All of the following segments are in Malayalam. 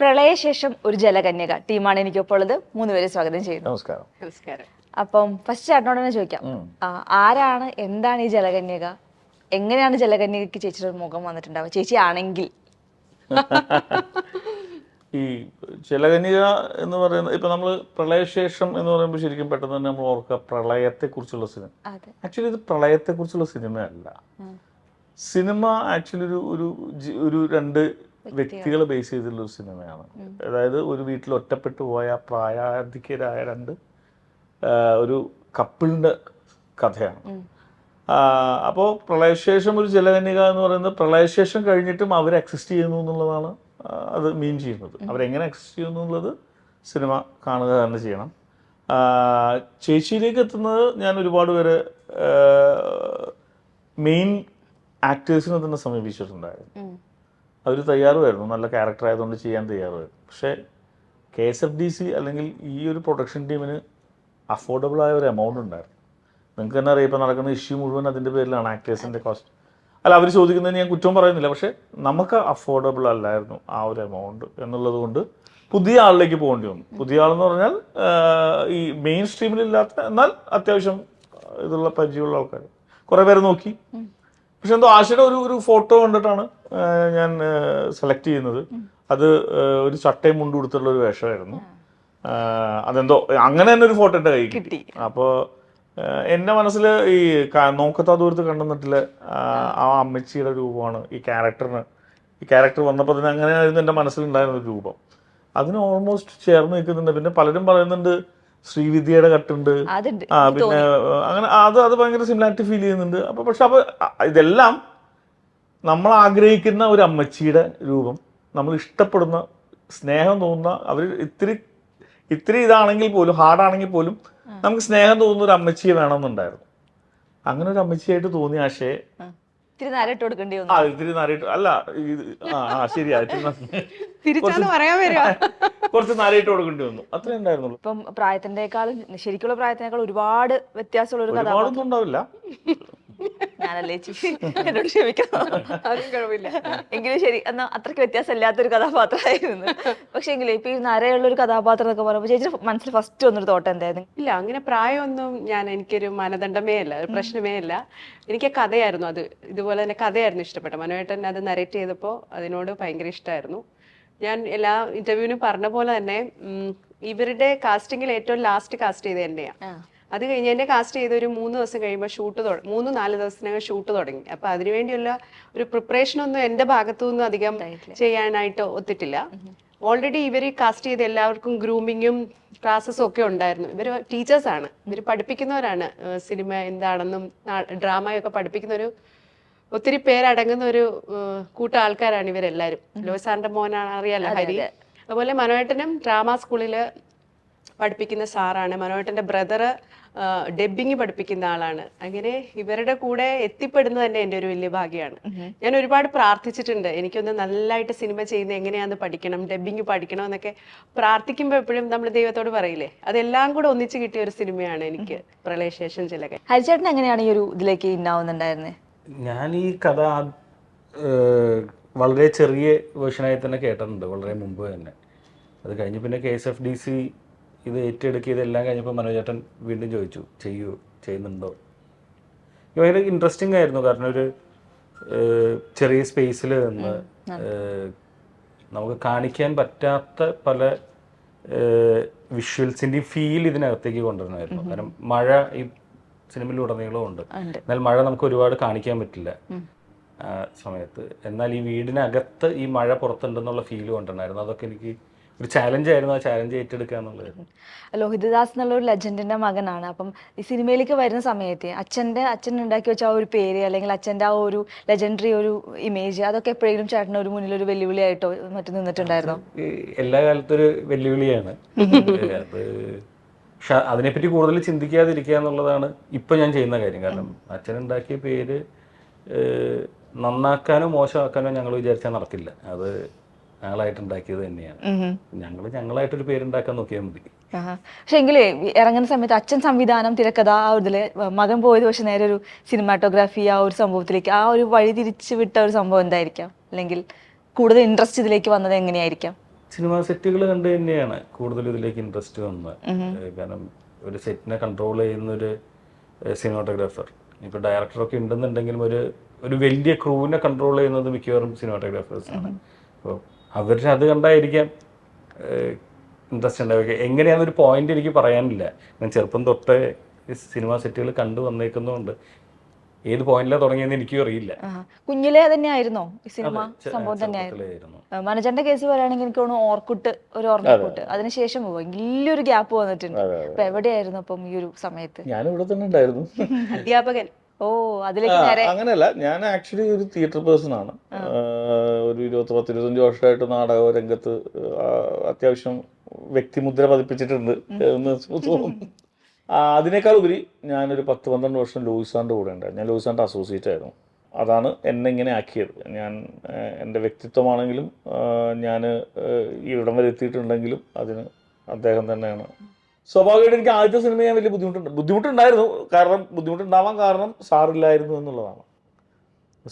പ്രളയശേഷം ഒരു ജലകന്യക ടീമാണ് എനിക്കൊപ്പം ഉള്ളത് മൂന്നുപേരെ സ്വാഗതം ചെയ്യുന്നു. നമസ്കാരം. നമസ്കാരം. അപ്പം ഫസ്റ്റ് ചേട്ടനോട് തന്നെ ചോദിക്കാം. ആ, ആരാണ് എന്താണ് ഈ ജലകന്യക? എങ്ങനെയാണ് ജലകന്യകയ്ക്ക് ചേച്ചിയുടെ ഒരു മുഖം വന്നിട്ടുണ്ടാവുക? ചേച്ചി ആണെങ്കിൽ. ഈ ജലകന്യക എന്ന് പറയുന്നത് ഇപ്പൊ നമ്മൾ പ്രളയശേഷം എന്ന് പറയുമ്പോൾ ശരിക്കും പെട്ടെന്ന് തന്നെ നമ്മൾ ഓർക്കുക പ്രളയത്തെ കുറിച്ചുള്ള സിനിമ. അതെ. ആക്ച്വലി ഇത് പ്രളയത്തെ കുറിച്ചുള്ള സിനിമയല്ല സിനിമ ആക്ച്വലി ഒരു ഒരു ജി- ഒരു രണ്ട് വ്യക്തികളെ ബേസ് ചെയ്തിട്ടുള്ള ഒരു സിനിമയാണ്. അതായത് ഒരു വീട്ടിൽ ഒറ്റപ്പെട്ടു പോയ പ്രായാധിക്യരായ രണ്ട് ഒരു കപ്പിളിന്റെ കഥയാണ്. അപ്പോൾ പ്രളയശേഷം ഒരു ജലകന്യക എന്ന് പറയുന്നത് പ്രളയശേഷം കഴിഞ്ഞിട്ടും അവർ എക്സിസ്റ്റ് ചെയ്യുന്നു എന്നുള്ളതാണ് അത് മീൻ ചെയ്യുന്നത്. അവരെങ്ങനെ എക്സിസ്റ്റ് ചെയ്യുന്നു എന്നുള്ളത് സിനിമ കാണുക തന്നെ ചെയ്യണം. ചേച്ചിയിലേക്ക് എത്തുന്നത് ഞാൻ ഒരുപാട് പേര് മെയിൻ ആക്ടേഴ്സിനെ തന്നെ സമീപിച്ചിട്ടുണ്ടായിരുന്നു. അവർ തയ്യാറുമായിരുന്നു. നല്ല ക്യാരക്ടർ ആയതുകൊണ്ട് ചെയ്യാൻ തയ്യാറുമായിരുന്നു. പക്ഷേ K S F D C അല്ലെങ്കിൽ ഈ ഒരു പ്രൊഡക്ഷൻ ടീമിന് അഫോർഡബിൾ ആയ ഒരു എമൗണ്ട് ഉണ്ടായിരുന്നു. നിങ്ങൾക്ക് തന്നെ അറിയാം ഇപ്പോൾ നടക്കുന്ന ഇഷ്യൂ മുഴുവൻ അതിന്റെ പേരിലാണ് ആക്ടേഴ്സിന്റെ കോസ്റ്റ് അല്ല അവർ ചോദിക്കുന്നതിന് ഞാൻ കുറ്റം പറയുന്നില്ല. പക്ഷേ നമുക്ക് അഫോർഡബിൾ അല്ലായിരുന്നു ആ ഒരു എമൗണ്ട് എന്നുള്ളത് കൊണ്ട് പുതിയ ആളിലേക്ക് പോകേണ്ടി വന്നു. പുതിയ ആളെന്ന് പറഞ്ഞാൽ ഈ മെയിൻ സ്ട്രീമിലില്ലാത്ത എന്നാൽ അത്യാവശ്യം ഇതുള്ള പരിചയമുള്ള ആൾക്കാർ കുറേ പേര് നോക്കി. പക്ഷെ എന്തോ ആശയുടെ ഒരു ഒരു ഫോട്ടോ കണ്ടിട്ടാണ് ഞാൻ സെലക്ട് ചെയ്യുന്നത്. അത് ഒരു ചട്ടയും മുണ്ടു കൊടുത്തുള്ള ഒരു വേഷമായിരുന്നു. അതെന്തോ അങ്ങനെ തന്നെ ഒരു ഫോട്ടോ എന്റെ കൈ കിട്ടി. അപ്പോൾ എന്റെ മനസ്സിൽ ഈ നോക്കത്താ ദൂരത്ത് കണ്ടെന്നിട്ടില്ല ആ അമ്മച്ചിയുടെ രൂപമാണ് ഈ ക്യാരക്ടറിന്. ഈ ക്യാരക്ടർ വന്നപ്പോൾ തന്നെ അങ്ങനെയായിരുന്നു എന്റെ മനസ്സിലുണ്ടായിരുന്ന ഒരു രൂപം. അതിന് ഓൾമോസ്റ്റ് ചേർന്ന് നിൽക്കുന്നുണ്ട്. പിന്നെ പലരും പറയുന്നുണ്ട് ശ്രീവിദ്യയുടെ കട്ടുണ്ട്. ആ പിന്നെ അങ്ങനെ അത് അത് ഭയങ്കര സിമിലാരിറ്റി ഫീൽ ചെയ്യുന്നുണ്ട്. അപ്പൊ പക്ഷെ അപ്പൊ ഇതെല്ലാം നമ്മൾ ആഗ്രഹിക്കുന്ന ഒരു അമ്മച്ചിയുടെ രൂപം നമ്മൾ ഇഷ്ടപ്പെടുന്ന സ്നേഹം തോന്നുന്ന അവർ ഇത്തിരി ഇത്തിരി ഇതാണെങ്കിൽ പോലും ഹാർഡാണെങ്കിൽ പോലും നമുക്ക് സ്നേഹം തോന്നുന്ന ഒരു അമ്മച്ചിയെ വേണമെന്നുണ്ടായിരുന്നു. അങ്ങനെ ഒരു അമ്മച്ചിയായിട്ട് തോന്നിയ ആശയെ. ഇത്തിരി നേരം ഇട്ട് കൊടുക്കേണ്ടി വന്നു. ആ ഇത്തിരി നാരായിട്ട് അല്ല ഇത് ആ ആ ശരിയാ പറയാൻ വരിക. കുറച്ച് കൊടുക്കേണ്ടി വന്നു. അത്രേ ഉണ്ടായിരുന്നുള്ളൂ. ഇപ്പം പ്രായത്തിന്റെക്കാളും ശരിക്കുള്ള പ്രായത്തിനേക്കാൾ ഒരുപാട് വ്യത്യാസമുള്ള ഒരു ഉണ്ടാവില്ല. ഞാനല്ലേ ചേച്ചി എന്നോട് ക്ഷമിക്കണം. അതും കുഴപ്പമില്ല. എങ്കിലും ശരി എന്നാ അത്രയ്ക്ക് വ്യത്യാസമില്ലാത്തൊരു കഥാപാത്രമായിരുന്നു. പക്ഷെ എങ്കിലും ഇപ്പൊ ഈ നരയുള്ള ഒരു കഥാപാത്രം എന്നൊക്കെ പറയുമ്പോൾ ചേച്ചി മനസ്സിൽ ഫസ്റ്റ് വന്നൊരു തോട്ടം എന്തായിരുന്നു? ഇല്ല അങ്ങനെ പ്രായമൊന്നും ഞാൻ എനിക്കൊരു മാനദണ്ഡമേ അല്ല ഒരു പ്രശ്നമേ അല്ല. എനിക്ക് കഥയായിരുന്നു അത്. ഇതുപോലെ തന്നെ കഥയായിരുന്നു ഇഷ്ടപ്പെട്ടത്. മനോഹേട്ടൻ അത് നരേറ്റ് ചെയ്തപ്പോൾ അതിനോട് ഭയങ്കര ഇഷ്ടമായിരുന്നു ഞാൻ എല്ലാ ഇന്റർവ്യൂവിനും പറഞ്ഞ പോലെ തന്നെ ഇവരുടെ കാസ്റ്റിംഗിൽ ഏറ്റവും ലാസ്റ്റ് കാസ്റ്റ് ചെയ്ത് തന്നെയാണ് ആ. അത് കഴിഞ്ഞ് എന്നെ കാസ്റ്റ് ചെയ്ത് ഒരു മൂന്ന് ദിവസം കഴിയുമ്പോൾ ഷൂട്ട് തുടങ്ങി മൂന്ന് നാല് ദിവസത്തിനകം ഷൂട്ട് തുടങ്ങി. അപ്പൊ അതിനുവേണ്ടിയുള്ള ഒരു പ്രിപ്പറേഷൻ ഒന്നും എന്റെ ഭാഗത്തു നിന്നും അധികം ചെയ്യാനായിട്ട് ഒത്തിട്ടില്ല. ഓൾറെഡി ഇവർ കാസ്റ്റ് ചെയ്ത് എല്ലാവർക്കും ഗ്രൂമിങ്ങും ക്ലാസ്സസും ഒക്കെ ഉണ്ടായിരുന്നു. ഇവർ ടീച്ചേഴ്സാണ് ഇവർ പഠിപ്പിക്കുന്നവരാണ്. സിനിമ എന്താണെന്നും ഡ്രാമയൊക്കെ പഠിപ്പിക്കുന്ന ഒരു ഒത്തിരി പേരടങ്ങുന്ന ഒരു കൂട്ട ആൾക്കാരാണ് ഇവരെല്ലാവരും ലോസാറിന്റെ മോനാണ് അറിയാലോ ഹരി? അതുപോലെ മനോഹേട്ടനും ഡ്രാമ സ്കൂളിൽ പഠിപ്പിക്കുന്ന സാറാണ്. മനോഹേട്ടന്റെ ബ്രദർ ഡബ്ബിങ് പഠിപ്പിക്കുന്ന ആളാണ്. അങ്ങനെ ഇവരുടെ കൂടെ എത്തിപ്പെടുന്നത് തന്നെ എന്റെ ഒരു വലിയ ഭാഗ്യമാണ്. ഞാൻ ഒരുപാട് പ്രാർത്ഥിച്ചിട്ടുണ്ട്. എനിക്കൊന്ന് നല്ലതായിട്ട് സിനിമ ചെയ്യുന്ന എങ്ങനെയാന്ന് പഠിക്കണം ഡബ്ബിങ് പഠിക്കണം എന്നൊക്കെ പ്രാർത്ഥിക്കുമ്പോൾ എപ്പോഴും നമ്മൾ ദൈവത്തോട് പറയില്ലേ? അതെല്ലാം കൂടെ ഒന്നിച്ച് കിട്ടിയ ഒരു സിനിമയാണ് എനിക്ക് പ്രളയശേഷം ചിലകൻ ഹരിചേട്ടൻ എങ്ങനെയാണ് ഈ ഒരു ഇതിലേക്ക് ഇന്നാവുന്നുണ്ടായിരുന്നത് ഞാൻ ഈ കഥ വളരെ ചെറിയ വേർഷനായി തന്നെ കേട്ടിട്ടുണ്ട്. വളരെ മുമ്പ് തന്നെ. അത് കഴിഞ്ഞ് പിന്നെ K S F D C ഇത് ഏറ്റെടുക്കിയതെല്ലാം കഴിഞ്ഞപ്പോൾ മനോജേട്ടൻ വീണ്ടും ചോദിച്ചു ചെയ്യൂ ചെയ്യുന്നുണ്ടോ? ഭയങ്കര ഇൻട്രസ്റ്റിംഗ് ആയിരുന്നു. കാരണം ഒരു ചെറിയ സ്പേസിൽ നിന്ന് നമുക്ക് കാണിക്കാൻ പറ്റാത്ത പല വിഷ്വൽസിന്റെയും ഫീൽ ഇതിനകത്തേക്ക് കൊണ്ടുവരണമായിരുന്നു കാരണം മഴ ഈ സിനിമയിൽ ഉടനീളം ഉണ്ട്. എന്നാൽ മഴ നമുക്ക് ഒരുപാട് കാണിക്കാൻ പറ്റില്ല. ആ സമയത്ത്. എന്നാൽ ഈ വീടിനകത്ത് ഈ മഴ പുറത്തുണ്ടെന്നുള്ള ഫീൽ കൊണ്ടുവരണമായിരുന്നു അതൊക്കെ എനിക്ക് ഒരു ചാലഞ്ച് ആയിരുന്നു ആ ചാലഞ്ച് ഏറ്റെടുക്കുക എന്നുള്ളത്. ലോഹിതദാസ് എന്നുള്ള ഒരു ലെജൻഡിന്റെ മകനാണ്. അപ്പം ഈ സിനിമയിലേക്ക് വരുന്ന സമയത്ത് അച്ഛന്റെ അച്ഛൻ ഉണ്ടാക്കി വെച്ച ആ ഒരു പേര് അല്ലെങ്കിൽ അച്ഛന്റെ ആ ഒരു ലെജൻഡറി ഒരു ഇമേജ് അതൊക്കെ എപ്പോഴെങ്കിലും ചേട്ടന് ഒരു മുന്നിൽ ഒരു വെല്ലുവിളിയായിട്ടോ മറ്റു നിന്നിട്ടുണ്ടായിരുന്നോ? എല്ലാ കാലത്തും ഒരു വെല്ലുവിളിയാണ്. അത് പക്ഷെ അതിനെപ്പറ്റി കൂടുതൽ ചിന്തിക്കാതിരിക്കുക എന്നുള്ളതാണ് ഇപ്പൊ ഞാൻ ചെയ്യുന്ന കാര്യം. കാരണം അച്ഛൻ ഉണ്ടാക്കിയ പേര് നന്നാക്കാനോ മോശമാക്കാനോ ഞങ്ങൾ വിചാരിച്ചാൽ നടക്കില്ല. അത് ഞങ്ങളായിട്ട് ഉണ്ടാക്കിയത് തന്നെയാണ് ഞങ്ങൾ ഞങ്ങളായിട്ടൊരു പേരുണ്ടാക്കാൻ നോക്കിയാൽ മതി. പക്ഷെ എങ്കിലേ ഇറങ്ങുന്ന സമയത്ത് അച്ഛൻ സംവിധാനം തിരക്കഥ ആ ഒരു ഇതിൽ മകൻ പോയത് പക്ഷെ നേരെ ഒരു സിനിമാറ്റോഗ്രാഫി ആ ഒരു സംഭവത്തിലേക്ക് ആ ഒരു വഴി തിരിച്ചു വിട്ട ഒരു സംഭവം എന്തായിരിക്കാം? അല്ലെങ്കിൽ കൂടുതൽ ഇൻട്രസ്റ്റ് ഇതിലേക്ക് വന്നത് എങ്ങനെയായിരിക്കാം? സിനിമാ സെറ്റുകൾ കണ്ട് തന്നെയാണ് കൂടുതൽ ഇതിലേക്ക് ഇൻട്രസ്റ്റ് വന്നത്. കാരണം ഒരു സെറ്റിനെ കൺട്രോൾ ചെയ്യുന്ന ഒരു സിനിമാറ്റോഗ്രാഫർ. ഇപ്പോൾ ഡയറക്ടറൊക്കെ ഉണ്ടെന്നുണ്ടെങ്കിലും ഒരു ഒരു വലിയ ക്രൂവിനെ കൺട്രോൾ ചെയ്യുന്നത് മിക്കവാറും സിനിമാറ്റോഗ്രാഫേഴ്സ് ആണ് അപ്പോൾ അവരുടെ അത് കണ്ടായിരിക്കാം ഇൻട്രസ്റ്റ് ഉണ്ടാവുക എങ്ങനെയാണെന്നൊരു പോയിന്റ് എനിക്ക് പറയാനില്ല. ഞാൻ ചെറുപ്പം തൊട്ട് സിനിമ സെറ്റുകൾ കണ്ടു വന്നേക്കുന്നതുകൊണ്ട് ഏത് പോയിന്റിലാണ് തുടങ്ങിയെന്ന് എനിക്കും അറിയില്ല. കുഞ്ഞിലെ തന്നെയായിരുന്നോ ഈ സിനിമ സംഭവം തന്നെയായിരുന്നു. മനജന്റെ കേസ് പറയുകയാണെങ്കിൽ എനിക്ക് തോന്നുന്നു ഓർക്കുട്ട് ഒരു ഓർമ്മക്കൂട്ട്. അതിനുശേഷം വലിയൊരു ഗ്യാപ്പ് വന്നിട്ടുണ്ട്. അപ്പൊ എവിടെയായിരുന്നു അപ്പം ഈ ഒരു സമയത്ത്? ഞാൻ ഇവിടെ തന്നെ ഉണ്ടായിരുന്നു. അധ്യാപകൻ. ഓ അതിലേക്ക് അങ്ങനെയല്ല. ഞാൻ ആക്ച്വലി ഒരു തിയേറ്റർ പേഴ്സൺ ആണ്. ഒരു ഇരുപത്തി പത്ത് ഇരുപത്തഞ്ച് വർഷമായിട്ട് നാടക രംഗത്ത് അത്യാവശ്യം വ്യക്തിമുദ്ര പതിപ്പിച്ചിട്ടുണ്ട് എന്ന് തോന്നുന്നു. അതിനേക്കാൾ ഉപരി ഞാനൊരു പത്ത് പന്ത്രണ്ട് വർഷം ലൂയിസാന്റെ കൂടെ ഉണ്ടായിരുന്നു. ഞാൻ ലൂയിസാന്റെ അസോസിയേറ്റ് ആയിരുന്നു. അതാണ് എന്നെ ഇങ്ങനെ ആക്കിയത്. ഞാൻ എന്റെ എന്റെ വ്യക്തിത്വമാണെങ്കിലും ഞാൻ ഇവിടം വരെ എത്തിയിട്ടുണ്ടെങ്കിലും അതിന് അദ്ദേഹം തന്നെയാണ് സ്വാഭാവികമായിട്ട് എനിക്ക് ആദ്യത്തെ സിനിമ ഞാൻ വലിയ ബുദ്ധിമുട്ടുണ്ട്. ബുദ്ധിമുട്ടുണ്ടായിരുന്നു. കാരണം ബുദ്ധിമുട്ടുണ്ടാവാൻ കാരണം സാറില്ലായിരുന്നു എന്നുള്ളതാണ്.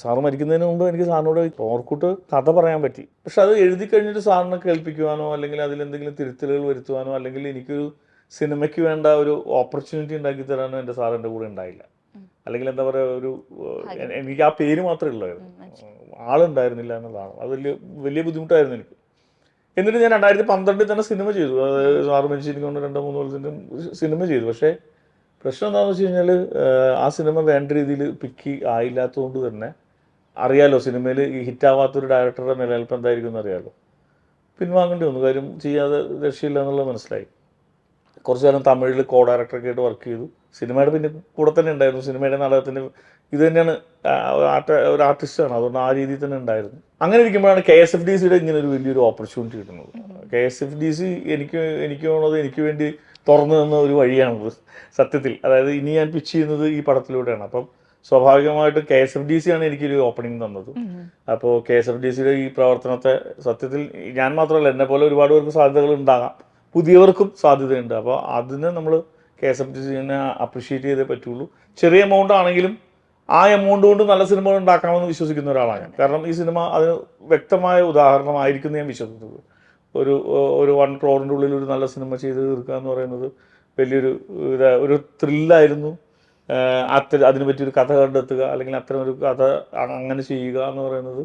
സാറ് മരിക്കുന്നതിന് മുമ്പ് എനിക്ക് സാറിനോട് ഓർക്കൂട്ട് കഥ പറയാൻ പറ്റി. പക്ഷെ അത് എഴുതി കഴിഞ്ഞിട്ട് സാറിനെ കേൾപ്പിക്കുവാനോ അല്ലെങ്കിൽ അതിലെന്തെങ്കിലും തിരുത്തലുകൾ വരുത്തുവാനോ അല്ലെങ്കിൽ എനിക്കൊരു സിനിമയ്ക്ക് വേണ്ട ഒരു ഓപ്പർച്യൂണിറ്റി ഉണ്ടാക്കി തരാനോ എന്റെ സാർ എന്റെ കൂടെ ഉണ്ടായില്ല. അല്ലെങ്കിൽ എന്താ പറയുക ഒരു എനിക്ക് ആ പേര് മാത്രമേ ഉള്ളായിരുന്നു. ആളുണ്ടായിരുന്നില്ല എന്നതാണ് അത് വലിയ വലിയ ബുദ്ധിമുട്ടായിരുന്നു എനിക്ക്. എന്നിട്ട് ഞാൻ രണ്ടായിരത്തി പന്ത്രണ്ടിൽ തന്നെ സിനിമ ചെയ്തു. അതായത് ആറ് കൊണ്ട് രണ്ടോ മൂന്നോ കൊല്ലത്തിന്റെ സിനിമ ചെയ്തു. പക്ഷേ പ്രശ്നം എന്താണെന്ന് വെച്ച് കഴിഞ്ഞാൽ ആ സിനിമ വേണ്ട രീതിയിൽ പിക്ക് ആയില്ലാത്തതുകൊണ്ട് തന്നെ അറിയാലോ സിനിമയിൽ ഈ ഹിറ്റാവാത്തൊരു ഡയറക്ടറുടെ നിലനിൽപ്പ് എന്തായിരിക്കും എന്ന് അറിയാലോ. പിൻവാങ്ങേണ്ടി വന്നു. കാര്യം ചെയ്യാതെ രക്ഷയില്ല എന്നുള്ളത് മനസ്സിലായി. കുറച്ചു കാലം തമിഴിൽ കോ ഡയറക്ടറൊക്കെ ആയിട്ട് വർക്ക് ചെയ്തു. സിനിമയുടെ പിന്നെ കൂടെ തന്നെ ഉണ്ടായിരുന്നു. സിനിമയുടെ നാടകത്തിന്റെ ഇത് തന്നെയാണ് ഒരു ആർട്ട് ഒരു ആർട്ടിസ്റ്റാണ് അതുകൊണ്ട് ആ രീതിയിൽ തന്നെ ഉണ്ടായിരുന്നു. അങ്ങനെ ഇരിക്കുമ്പോഴാണ് കെ എസ് എഫ് ഡി സിയുടെ ഇങ്ങനെ ഒരു വലിയൊരു ഓപ്പർച്യൂണിറ്റി കിട്ടുന്നത്. K S F D C എനിക്ക് എനിക്ക് തോന്നുന്നത് എനിക്ക് വേണ്ടി തുറന്നു തന്ന ഒരു വഴിയാണത്. സത്യത്തിൽ. അതായത് ഇനി ഞാൻ പിച്ച് ചെയ്യുന്നത് ഈ പടത്തിലൂടെയാണ്. അപ്പം സ്വാഭാവികമായിട്ടും K S F D C ആണ് എനിക്കൊരു ഓപ്പണിംഗ് തന്നത്. അപ്പോൾ കെ എസ് എഫ് ഡി സിയുടെ ഈ പ്രവർത്തനത്തെ സത്യത്തിൽ ഞാൻ മാത്രമല്ല എന്നെ പോലെ ഒരുപാട് പേർക്ക് സാധ്യതകൾ ഉണ്ടാകാം. പുതിയവർക്കും സാധ്യതയുണ്ട്. അപ്പോൾ അതിന് നമ്മൾ കെ എസ് എഫ് ഡി സിനെ അപ്രിഷ്യേറ്റ് ചെയ്തേ പറ്റുള്ളൂ. ചെറിയ എമൗണ്ട് ആണെങ്കിലും ആ എമൗണ്ട് കൊണ്ട് നല്ല സിനിമകൾ ഉണ്ടാക്കാമെന്ന് വിശ്വസിക്കുന്ന ഒരാളാണ് ഞാൻ. കാരണം ഈ സിനിമ അതിന് വ്യക്തമായ ഉദാഹരണമായിരിക്കും ഞാൻ വിശ്വസിക്കുന്നത്. ഒരു ഒരു വൺ ക്രോറിന്റെ ഉള്ളിൽ ഒരു നല്ല സിനിമ ചെയ്ത് തീർക്കുക എന്ന് പറയുന്നത് വലിയൊരു ഇതാ ഒരു ത്രില്ലായിരുന്നു അത്ര അതിനെ പറ്റിയൊരു കഥ കണ്ടെത്തുക അല്ലെങ്കിൽ അത്തരം ഒരു കഥ അങ്ങനെ ചെയ്യുക എന്ന് പറയുന്നത്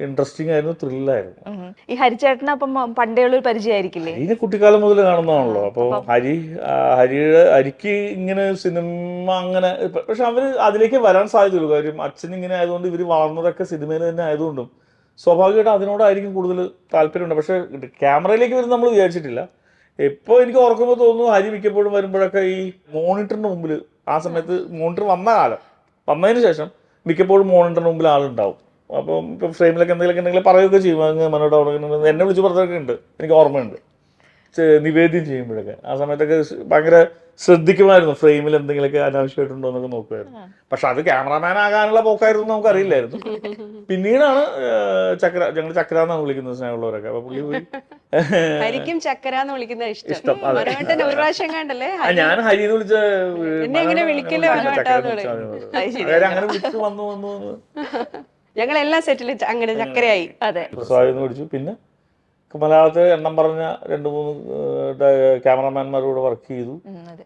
ഇൻട്രസ്റ്റിംഗ് ആയിരുന്നു ത്രില്ലായിരുന്നു ഈ ഹരിച്ചേട്ടന് അപ്പം പണ്ടേ ഉള്ള പരിചയമായിരിക്കില്ലേ? ഹരിനെ കുട്ടിക്കാലം മുതൽ കാണുന്നതാണല്ലോ. അപ്പോൾ ഹരി ഹരിയുടെ ഹരിക്ക് ഇങ്ങനെ സിനിമ അങ്ങനെ ഇപ്പ- പക്ഷെ അവർ അതിലേക്ക് വരാൻ സാധ്യതയുള്ളൂ. കാര്യം അച്ഛൻ ഇങ്ങനെ ആയതുകൊണ്ട് ഇവർ വളർന്നതൊക്കെ സിനിമയിൽ തന്നെ ആയതുകൊണ്ടും സ്വാഭാവികമായിട്ട് അതിനോടായിരിക്കും കൂടുതൽ താല്പര്യമുണ്ട്. പക്ഷെ ക്യാമറയിലേക്ക് വരുന്ന നമ്മൾ വിചാരിച്ചിട്ടില്ല. ഇപ്പോൾ എനിക്ക് ഓർക്കുമ്പോൾ തോന്നുന്നു ഹരി മിക്കപ്പോഴും വരുമ്പോഴൊക്കെ ഈ മോണിറ്ററിന് മുമ്പിൽ ആ സമയത്ത് മോണിറ്റർ വന്ന കാലം. വന്നതിന് ശേഷം മിക്കപ്പോഴും മോണിറ്ററിന് മുമ്പിൽ ആളുണ്ടാവും. അപ്പം ഇപ്പം ഫ്രെയിമിലൊക്കെ എന്തെങ്കിലുമൊക്കെ ഉണ്ടെങ്കിൽ പറയുകയൊക്കെ ചെയ്യും. അങ്ങ് മനോട് അവിടെ എന്നെ വിളിച്ച് പറഞ്ഞതൊക്കെ ഉണ്ട്. എനിക്ക് ഓർമ്മയുണ്ട്. നിവേദ്യം ചെയ്യുമ്പോഴൊക്കെ. ആ സമയത്തൊക്കെ ഭയങ്കര ശ്രദ്ധിക്കുമായിരുന്നു. ഫ്രെയിമിൽ എന്തെങ്കിലുമൊക്കെ അനാവശ്യമായിട്ടുണ്ടോ എന്നൊക്കെ നോക്കുമായിരുന്നു. പക്ഷെ അത് ക്യാമറാമാൻ ആകാനുള്ള പോക്കായിരുന്നു എന്ന് നമുക്ക് അറിയില്ലായിരുന്നു പിന്നീടാണ് ചക്ര ഞങ്ങൾ ചക്ര എന്നാണ് വിളിക്കുന്നത് സ്നേഹമുള്ളവരൊക്കെ. അപ്പൊ പുള്ളി പോയി. ഹരിക്കും ചക്ര എന്ന് വിളിക്കുന്ന ഇഷ്ടം. ഒരു പ്രാവശ്യം കണ്ടല്ലേ? ആ, ഞാൻ ഹരി എന്ന് വിളിച്ച അങ്ങനെ വിളിച്ചു വന്നു വന്നു വന്നു. ഞങ്ങൾ എല്ലാം സെറ്റിൽ അങ്ങനെ ചക്കരയായി. അതെ. എന്ന് പിന്നെ മലയാളത്തിൽ എണ്ണം പറഞ്ഞ രണ്ട് മൂന്ന് ക്യാമറമാൻമാരോട് വർക്ക് ചെയ്തു. അതെ.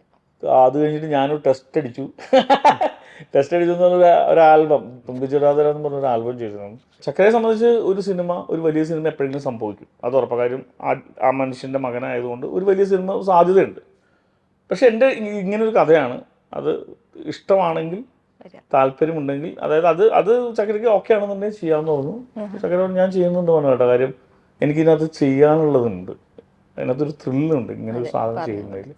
കഴിഞ്ഞിട്ട് ഞാനൊരു ടെസ്റ്റ് അടിച്ചു. ടെസ്റ്റ് അടിച്ചു എന്ന് പറഞ്ഞ ഒരു ആൽബം തുമ്പിച്ചിടാതര എന്ന് പറഞ്ഞ ഒരു ആൽബം ചെയ്തിരുന്നു. ചക്കരയെ സംബന്ധിച്ച് ഒരു സിനിമ ഒരു വലിയ സിനിമ എപ്പോഴെങ്കിലും സംഭവിക്കും. അത് ഉറപ്പാ കാര്യം ആ ആ മനുഷ്യന്റെ മകനായതുകൊണ്ട് ഒരു വലിയ സിനിമ സാധ്യതയുണ്ട്. പക്ഷെ എന്റെ ഇങ്ങനൊരു കഥയാണ്. അത് ഇഷ്ടമാണെങ്കിൽ. താല്പര്യമുണ്ടെങ്കിൽ അതായത് അത് അത് ചക്കരയ്ക്ക് ഓക്കെ ആണെന്നുണ്ടെങ്കിൽ ചെയ്യാമെന്ന് തോന്നുന്നു. ചക്കര ഞാൻ ചെയ്യുന്നുണ്ട് പറഞ്ഞു കേട്ടോ കാര്യം. എനിക്കിതിനകത്ത് ചെയ്യാനുള്ളതുണ്ട്. അതിനകത്തൊരു ത്രില്ലുണ്ട് ഇങ്ങനെ ഒരു സാധനം ചെയ്യുന്നതിൽ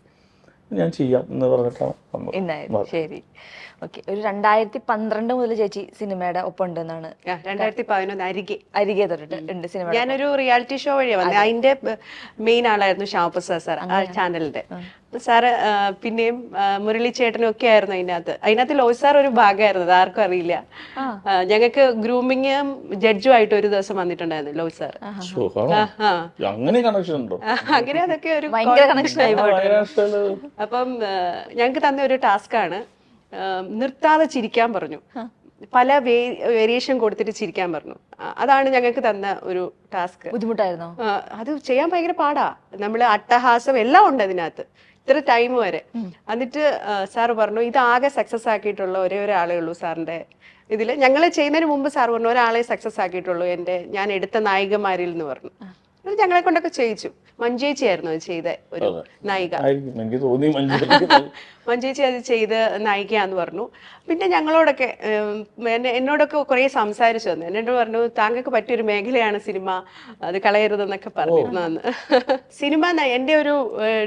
ഞാൻ ചെയ്യാം എന്ന് പറഞ്ഞിട്ടാണ് ഇന്നായിരുന്നു ശരി. ഓക്കെ. ഒരു രണ്ടായിരത്തി പന്ത്രണ്ട് മുതൽ ചേച്ചി സിനിമയുടെ ഒപ്പം ഉണ്ടെന്നാണ് രണ്ടായിരത്തി പതിനൊന്ന് അരികെ. അരികെ തൊട്ടിട്ട് ഉണ്ട് സിനിമ ഞാനൊരു റിയാലിറ്റി ഷോ വഴിയാണ് വന്നത് അതിന്റെ മെയിൻ ആളായിരുന്നു ശ്യാമപ്രസാദ് സാർ. ആ ചാനലിന്റെ സാറ് പിന്നെയും മുരളി ചേട്ടനും ഒക്കെ ആയിരുന്നു അതിനകത്ത്. അതിനകത്ത് ലോയ് സാർ ഒരു ഭാഗമായിരുന്നു അത് ആർക്കും അറിയില്ല. ഞങ്ങൾക്ക് ഗ്രൂമിങ്ങും ജഡ്ജും ആയിട്ട് ഒരു ദിവസം വന്നിട്ടുണ്ടായിരുന്നു ലോയ് സാർ. അങ്ങനെ കണക്ഷൻ ഉണ്ടോ? അങ്ങനെ അതൊക്കെ ഒരു കണക്ഷൻ ആയി അപ്പം ഞങ്ങൾക്ക് തന്ന ഒരു ടാസ്ക്കാണ്. നിർത്താതെ ചിരിക്കാൻ പറഞ്ഞു. പല വേരിയേഷൻ കൊടുത്തിട്ട് ചിരിക്കാൻ പറഞ്ഞു. അതാണ് ഞങ്ങൾക്ക് തന്ന ഒരു ടാസ്ക്. ബുദ്ധിമുട്ടായിരുന്നു? അത് ചെയ്യാൻ ഭയങ്കര പാടാ. നമ്മൾ അട്ടഹാസം എല്ലാം ഉണ്ട് അതിനകത്ത്. ഇത്ര ടൈം വരെ. എന്നിട്ട് സാർ പറഞ്ഞു ഇത് ആകെ സക്സസ് ആക്കിയിട്ടുള്ള ഒരേ ഒരാളേ ഉള്ളൂ സാറിന്റെ ഇതിൽ. ഞങ്ങൾ ചെയ്യുന്നതിന് മുമ്പ് സാർ പറഞ്ഞു ഒരാളെ സക്സസ് ആക്കിയിട്ടുള്ളൂ എന്റെ ഞാൻ എടുത്ത നായികമാരിൽ എന്ന് പറഞ്ഞു. അത് ഞങ്ങളെ കൊണ്ടൊക്കെ ചെയ്യിച്ചു. മഞ്ചേച്ചിയായിരുന്നു അത് ചെയ്ത ഒരു നായിക. എനിക്ക് തോന്നി മഞ്ചേച്ചി അത് ചെയ്ത് നായികയാന്ന് പറഞ്ഞു. പിന്നെ ഞങ്ങളോടൊക്കെ എന്നെ എന്നോടൊക്കെ കുറേ സംസാരിച്ചു തന്നു. എന്നോട് പറഞ്ഞു താങ്കൾക്ക് പറ്റിയൊരു മേഖലയാണ് സിനിമ. അത് കളയരുതെന്നൊക്കെ പറഞ്ഞിരുന്നു അന്ന് സിനിമ എന്റെ എന്റെ ഒരു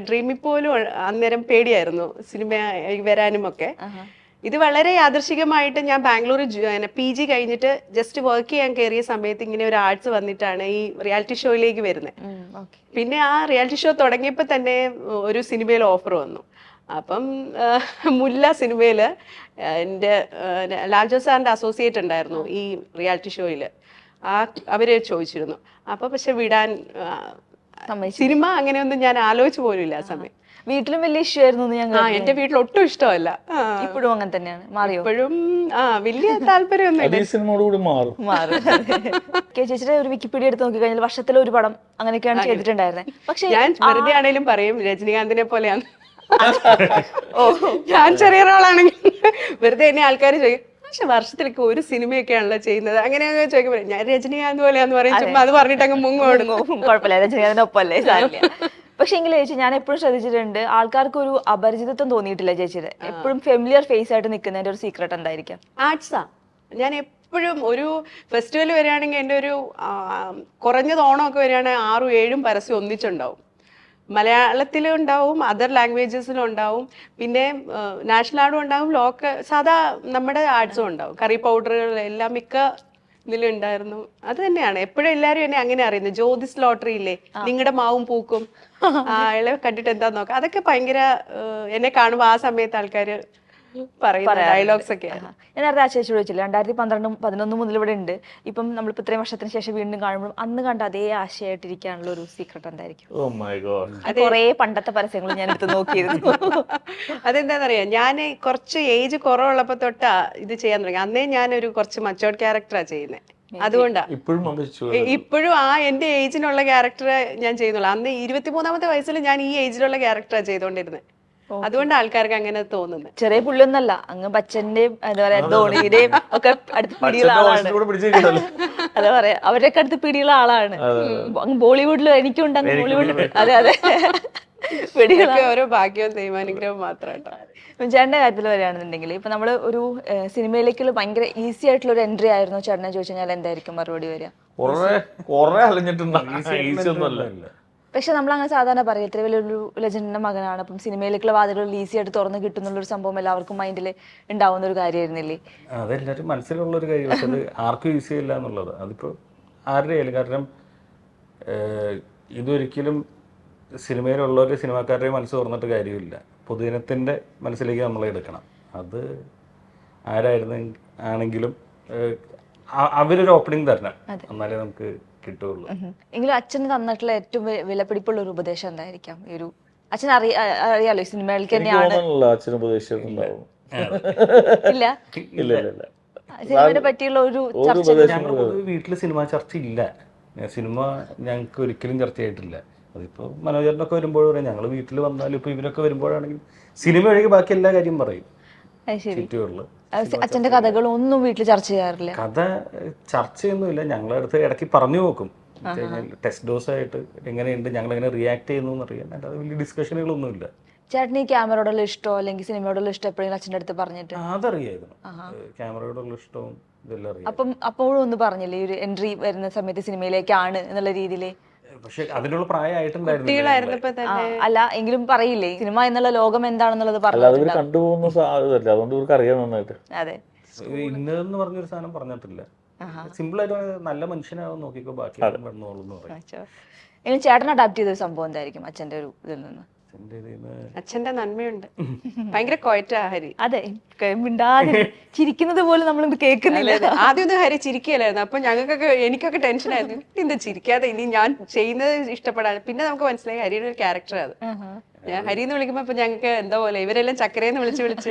ഡ്രീമിൽ പോലും അന്നേരം പേടിയായിരുന്നു. സിനിമ വരാനും ഒക്കെ ഇത് വളരെ യാദർശികമായിട്ട് ഞാൻ ബാംഗ്ലൂർ പി ജി കഴിഞ്ഞിട്ട് ജസ്റ്റ് വർക്ക് ചെയ്യാൻ കയറിയ സമയത്ത് ഇങ്ങനെ ഒരു ആർട്സ് വന്നിട്ടാണ് ഈ റിയാലിറ്റി ഷോയിലേക്ക് വരുന്നത് പിന്നെ ആ റിയാലിറ്റി ഷോ തുടങ്ങിയപ്പോൾ തന്നെ ഒരു സിനിമയിൽ ഓഫർ വന്നു. അപ്പം മുല്ല സിനിമയിൽ എന്റെ ലാൽ ജോസ് സാറിന്റെ അസോസിയേറ്റ് ഉണ്ടായിരുന്നു ഈ റിയാലിറ്റി ഷോയിൽ ആ അവരെ ചോദിച്ചിരുന്നു. അപ്പോൾ പക്ഷെ വിടാൻ. സിനിമ അങ്ങനെയൊന്നും ഞാൻ ആലോചിച്ചു പോലും ഇല്ല ആ സമയം. വീട്ടിലും വലിയ ഇഷ്യൂ ആയിരുന്നു എന്ന് ഞാൻ ആ എന്റെ വീട്ടിൽ ഒട്ടും ഇഷ്ടമല്ല. ഇപ്പോഴും അങ്ങനെ തന്നെയാണ്. മാറിയോ? ഇപ്പോഴും ആ വലിയ താല്പര്യമൊന്നും കൂടി മാറും. മാറും. കെ ചേച്ചിയുടെ ഒരു വിക്കിപീഡിയ എടുത്ത് നോക്കി കഴിഞ്ഞാൽ വർഷത്തിൽ ഒരു പടം അങ്ങനെയൊക്കെയാണ് ചെയ്തിട്ടുണ്ടായിരുന്നത് പക്ഷെ ഞാൻ വെറുതെ ആണെങ്കിലും പറയും രജനികാന്തിനെ പോലെയാണ്. ഓ. ഞാൻ ചെറിയ റോളാണെങ്കിൽ വെറുതെ എന്നെ ആൾക്കാർ ചോദിക്കും പക്ഷെ വർഷത്തിലൊക്കെ ഒരു സിനിമയൊക്കെയാണല്ലോ ചെയ്യുന്നത്? അങ്ങനെയൊക്കെ ചോദിക്കുമ്പോൾ ഞാൻ രജനീകാന്ത് പോലെയാന്ന് പറയും ചുമ്മാ അത് പറഞ്ഞിട്ട് അങ്ങ് മുങ്ങോടും കുഴപ്പമില്ല രജനികാന്തിന്റെ ഒപ്പമല്ലേ പക്ഷെ എങ്കിൽ ചേച്ചി ഞാൻ എപ്പോഴും ശ്രദ്ധിച്ചിട്ടുണ്ട് ആൾക്കാർക്ക് ഒരു അപരിചിതത്വം തോന്നിയിട്ടില്ല ചേച്ചിയുടെ എപ്പോഴും ഫെമിലിയർ ഫേസ് ആയിട്ട് നിൽക്കുന്നതിന്റെ ഒരു സീക്രട്ട് എന്തായിരിക്കാം? ആർട്സാ ഞാൻ എപ്പോഴും ഒരു ഫെസ്റ്റിവൽ വരികയാണെങ്കിൽ എന്റെ ഒരു കുറഞ്ഞ കുറഞ്ഞത് ഓണമൊക്കെ വരികയാണെങ്കിൽ ആറും ഏഴും പരസ്യം ഒന്നിച്ചുണ്ടാവും. മലയാളത്തിലും ഉണ്ടാവും അതർ ലാംഗ്വേജസിലും ഉണ്ടാവും പിന്നെ നാഷണൽ ആർഡും ഉണ്ടാവും ലോക്കൽ സാധാ നമ്മുടെ ആർട്സും ഉണ്ടാവും. കറി പൗഡറുകൾ എല്ലാം മിക്ക ഇതിലും ഉണ്ടായിരുന്നു. അത് തന്നെയാണ്. എപ്പോഴും എല്ലാവരും എന്നെ അങ്ങനെ അറിയുന്നത്. ജ്യോതിസ് ലോട്ടറി ഇല്ലേ? നിങ്ങളുടെ മാവും പൂക്കും. അയാളെ കണ്ടിട്ട് എന്താ നോക്കാം. അതൊക്കെ ഭയങ്കര എന്നെ കാണുമ്പോൾ ആ സമയത്ത് ആൾക്കാർ ഡയലോഗ്സ് ഒക്കെ. ഞാൻ നേരത്തെ ആ ചേച്ചി ചോദിച്ചില്ല രണ്ടായിരത്തി പന്ത്രണ്ടും പതിനൊന്നും മുതൽ ഇവിടെ ഉണ്ട്. ഇപ്പം നമ്മളിപ്പോൾ ഇത്രയും വർഷത്തിന് ശേഷം വീണ്ടും കാണുമ്പോൾ അന്ന് കണ്ട അതേ ആശയമായിട്ടിരിക്കാനുള്ള ഒരു സീക്രട്ട് എന്തായിരിക്കും? ഓ മൈ ഗോഡ് കുറേ പണ്ടത്തെ പരസ്യങ്ങൾ ഞാൻ എടുത്ത് നോക്കിയിരുന്നു. അതെന്താണെന്നറിയാം ഞാൻ കുറച്ച് ഏജ് കുറവുള്ളപ്പോ തൊട്ടാ ഇത് ചെയ്യാൻ തുടങ്ങി. അന്നേ ഞാനൊരു കുറച്ച് മച്ചോർഡ് ക്യാരക്ടറാ ചെയ്യുന്നത് അതുകൊണ്ടാ. ഇപ്പോഴും ഇപ്പോഴും ആ എന്റെ ഏജിനുള്ള ക്യാരക്ടർ ഞാൻ ചെയ്യുന്നുള്ളൂ. അന്ന് ഇരുപത്തിമൂന്നാമത്തെ വയസ്സിൽ ഞാൻ ഈ ഏജിലുള്ള ക്യാരക്ടറാ ചെയ്തോണ്ടിരുന്നത് അതുകൊണ്ട് ആൾക്കാർക്ക് അങ്ങനെ തോന്നുന്നു. ചെറിയ പുള്ളിയൊന്നല്ല അങ്ങ് ബച്ചന്റെയും എന്താ പറയാ ധോണിയുടെയും ഒക്കെ അടുത്ത് പിടിയുള്ള ആളാണ്. അതാ പറയാ അവരൊക്കെ അടുത്ത് പിടിയുള്ള ആളാണ്. അങ്ങ് ബോളിവുഡിലും എനിക്കുണ്ട് ബോളിവുഡിൽ ബോളിവുഡിലും. അതെ അതെ. ഇതൊക്കെ ഓരോ ഭാഗ്യവും ദൈവാനുഗ്രഹവും മാത്രം കേട്ടോ ഇപ്പം ചേട്ടന്റെ കാര്യത്തിൽ വരികയാണെന്നുണ്ടെങ്കിൽ ഇപ്പം നമ്മൾ ഒരു സിനിമയിലേക്കുള്ള ഭയങ്കര ഈസി ആയിട്ടുള്ള ഒരു എൻട്രി ആയിരുന്നു ചേട്ടനെ ചോദിച്ചാൽ കഴിഞ്ഞാൽ എന്തായിരിക്കും മറുപടി വരിക? കൊറേ കൊറേ അലഞ്ഞിട്ടുണ്ട്. ഈസി ഒന്നുമല്ല. പക്ഷെ നമ്മൾ അങ്ങനെ സാധാരണ പറയും ഇത്ര വലിയൊരു ലെജൻഡിന്റെ മകനാണ്. അപ്പം സിനിമയിലേക്കുള്ള വാതിലുകൾ ഈസി ആയിട്ട് തുറന്ന് കിട്ടുന്നുള്ള ഒരു സംഭവം എല്ലാവർക്കും മൈൻഡിൽ ഉണ്ടാവുന്ന ഒരു കാര്യമായിരുന്നില്ലേ? അതെല്ലാവരും മനസ്സിലുള്ള ഒരു കാര്യം പക്ഷെ അത് ആർക്കും ഈസി അല്ല എന്നുള്ളത്. അതിപ്പോൾ ആരുടെ കാരണം ഇതൊരിക്കലും സിനിമയിലുള്ളവരുടെ സിനിമാക്കാരുടെ മനസ്സ് തുറന്നിട്ട് കാര്യമില്ല. പൊതുജനത്തിന്റെ മനസ്സിലേക്ക് നമ്മൾ എടുക്കണം. അത് ആരായിരുന്നു ആണെങ്കിലും അവരൊരു ഓപ്പണിംഗ് തരണം. എന്നാലേ നമുക്ക് കിട്ടുള്ളൂ. എങ്കിലും അച്ഛന് തന്നിട്ടുള്ള ഏറ്റവും വിലപിടിപ്പുള്ള ഒരു ഉപദേശം എന്തായിരിക്കാം? ഈ ഒരു അച്ഛൻ അറിയാലോ സിനിമകൾക്ക് തന്നെയാണ്. ഉപദേശിച്ചിട്ടുണ്ടാവും. ഇല്ല. ഇല്ല? ഇല്ല സിനിമയെ പറ്റിയുള്ള ഒരു ഒരു വീട്ടിൽ സിനിമ ചർച്ച ഇല്ല. ഞാൻ സിനിമ ഞങ്ങൾക്ക് ഒരിക്കലും ചർച്ചയായിട്ടില്ല അതിപ്പോൾ മനോജറിനൊക്കെ വരുമ്പോൾ പറയും ഞങ്ങൾ വീട്ടിൽ വന്നാലും ഇപ്പോൾ ഇവരൊക്കെ വരുമ്പോഴാണെങ്കിൽ സിനിമ ഒഴികെ ബാക്കി എല്ലാ കാര്യം പറയും. ചുറ്റുകളിൽ അച്ഛന്റെ കഥകളൊന്നും വീട്ടിൽ ചർച്ച ചെയ്യാറില്ല. കഥ ചർച്ച ചെയ്യുന്നില്ല ഞങ്ങളുടെ അടുത്ത് ഇടയ്ക്ക് പറഞ്ഞു നോക്കും ടെസ്റ്റ് ഡോസ് ആയിട്ട് എങ്ങനെയുണ്ട് ഞങ്ങൾ എങ്ങനെ റിയാക്ട് ചെയ്യുന്നു എന്നറിയാൻ അല്ലാതെ വലിയ ഡിസ്കഷനുകളൊന്നുമില്ല ചേട്ടൻ ഈ ക്യാമറയോടുള്ള ഇഷ്ടമോ അല്ലെങ്കിൽ സിനിമയോടുള്ള ഇഷ്ടം എപ്പോഴെങ്കിലും അച്ഛന്റെ അടുത്ത് പറഞ്ഞിട്ട്? അതറിയായിരുന്നു. ക്യാമറയോടുള്ള ഇഷ്ടവും ഇതെല്ലാം അറിയാം. അപ്പം അപ്പോഴും ഒന്നും പറഞ്ഞില്ലേ ഒരു എൻട്രി വരുന്ന സമയത്ത് സിനിമയിലേക്കാണ് എന്നുള്ള രീതിയിൽ പക്ഷെ അതിനുള്ള പ്രായമായിട്ടുണ്ടായിരുന്നു അല്ല എങ്കിലും പറയില്ലേ സിനിമ എന്നുള്ള ലോകം എന്താണെന്നുള്ളത് പറഞ്ഞു കണ്ടുപോകുന്ന സാധ്യതല്ല അതുകൊണ്ട് ഇവർക്ക് അറിയാം നന്നായിട്ട്. അതെ. ഇന്നതെന്ന് പറഞ്ഞൊരു സാധനം പറഞ്ഞിട്ടില്ല. സിമ്പിൾ ആയിട്ട് നല്ല മനുഷ്യനാവും നോക്കിക്കോ ബാക്കി എന്ന് ചേട്ടൻ അഡാപ്റ്റ് ചെയ്ത ഒരു സംഭവം എന്തായിരിക്കും അച്ഛന്റെ ഒരു ഇതിൽ നിന്ന്? അച്ഛന്റെ നന്മയുണ്ട്. ഭയങ്കര കൊയറ്റാ ഹരി. അതെ. ക- മിണ്ടാതെ ചിരിക്കുന്നത് പോലും നമ്മൾ കേൾക്കുന്നില്ല. ആദ്യം ഒന്ന് ഹരി ചിരിക്കുകയല്ലായിരുന്നു. അപ്പൊ ഞങ്ങൾക്കൊക്കെ എനിക്കൊക്കെ ടെൻഷൻ ആയിരുന്നു. എന്താ ചിരിക്കാതെ? ഇനി ഞാൻ ചെയ്യുന്നത് ഇഷ്ടപ്പെടാതെ. പിന്നെ നമുക്ക് മനസ്സിലായി ഹരിയുടെ ഒരു ക്യാരക്ടർ അത്. ഞാൻ ഹരി എന്ന് വിളിക്കുമ്പോ ഇപ്പൊ ഞങ്ങൾക്ക് എന്താ പോലെ? ഇവരെല്ലാം ചക്കരയെന്ന് വിളിച്ച് വിളിച്ച്.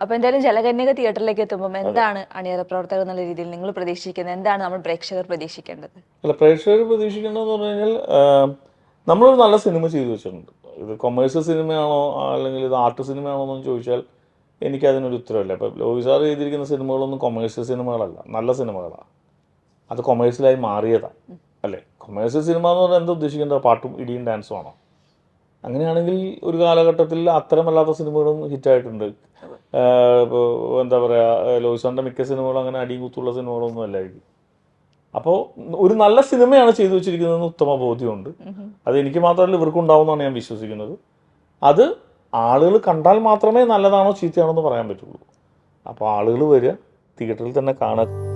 അപ്പൊ എന്തായാലും ജലകന്യക തിയേറ്ററിലേക്ക് എത്തുമ്പോൾ എന്താണ് അണിയറ പ്രവർത്തകർ എന്നുള്ള രീതിയിൽ നിങ്ങൾ പ്രതീക്ഷിക്കുന്നത്? എന്താണ് നമ്മൾ പ്രേക്ഷകർ പ്രതീക്ഷിക്കേണ്ടത്? അല്ല പ്രേക്ഷകർ പ്രതീക്ഷിക്കേണ്ടതെന്ന് പറഞ്ഞു കഴിഞ്ഞാൽ നമ്മളൊരു നല്ല സിനിമ ചെയ്തു വെച്ചിട്ടുണ്ട്. ഇത് കൊമേഴ്സ്യൽ സിനിമയാണോ അല്ലെങ്കിൽ ഇത് ആർട്ട് സിനിമയാണോ എന്ന് ചോദിച്ചാൽ എനിക്കതിനൊരു ഉത്തരവില്ല. ഇപ്പം ലോഹി സാർ ചെയ്തിരിക്കുന്ന സിനിമകളൊന്നും കൊമേഴ്സ്യൽ സിനിമകളല്ല നല്ല സിനിമകളാണ് അത് കൊമേഴ്സ്യലായി മാറിയതാണ് അല്ലേ? കൊമേഴ്സ്യൽ സിനിമ എന്ന് പറഞ്ഞാൽ എന്താ ഉദ്ദേശിക്കേണ്ടത്? പാട്ടും ഇടിയും ഡാൻസും ആണോ? അങ്ങനെയാണെങ്കിൽ ഒരു കാലഘട്ടത്തിൽ അത്തരമല്ലാത്ത സിനിമകളും ഹിറ്റായിട്ടുണ്ട് ഇപ്പോൾ എന്താ പറയുക ലോഹിസാറിന്റെ മിക്ക സിനിമകളും അങ്ങനെ അടിയും കുത്തുള്ള സിനിമകളൊന്നും അല്ലായിരിക്കും. അപ്പോൾ ഒരു നല്ല സിനിമയാണ് ചെയ്തു വെച്ചിരിക്കുന്നതെന്ന് ഉത്തമ ബോധ്യമുണ്ട്. അത് എനിക്ക് മാത്രമല്ല ഇവർക്കുണ്ടാവുമെന്നാണ് ഞാൻ വിശ്വസിക്കുന്നത്. അത് ആളുകൾ കണ്ടാൽ മാത്രമേ നല്ലതാണോ ചീത്തയാണോ എന്ന് പറയാൻ പറ്റുള്ളൂ. അപ്പോൾ ആളുകൾ വരിക തിയേറ്ററിൽ തന്നെ കാണുക.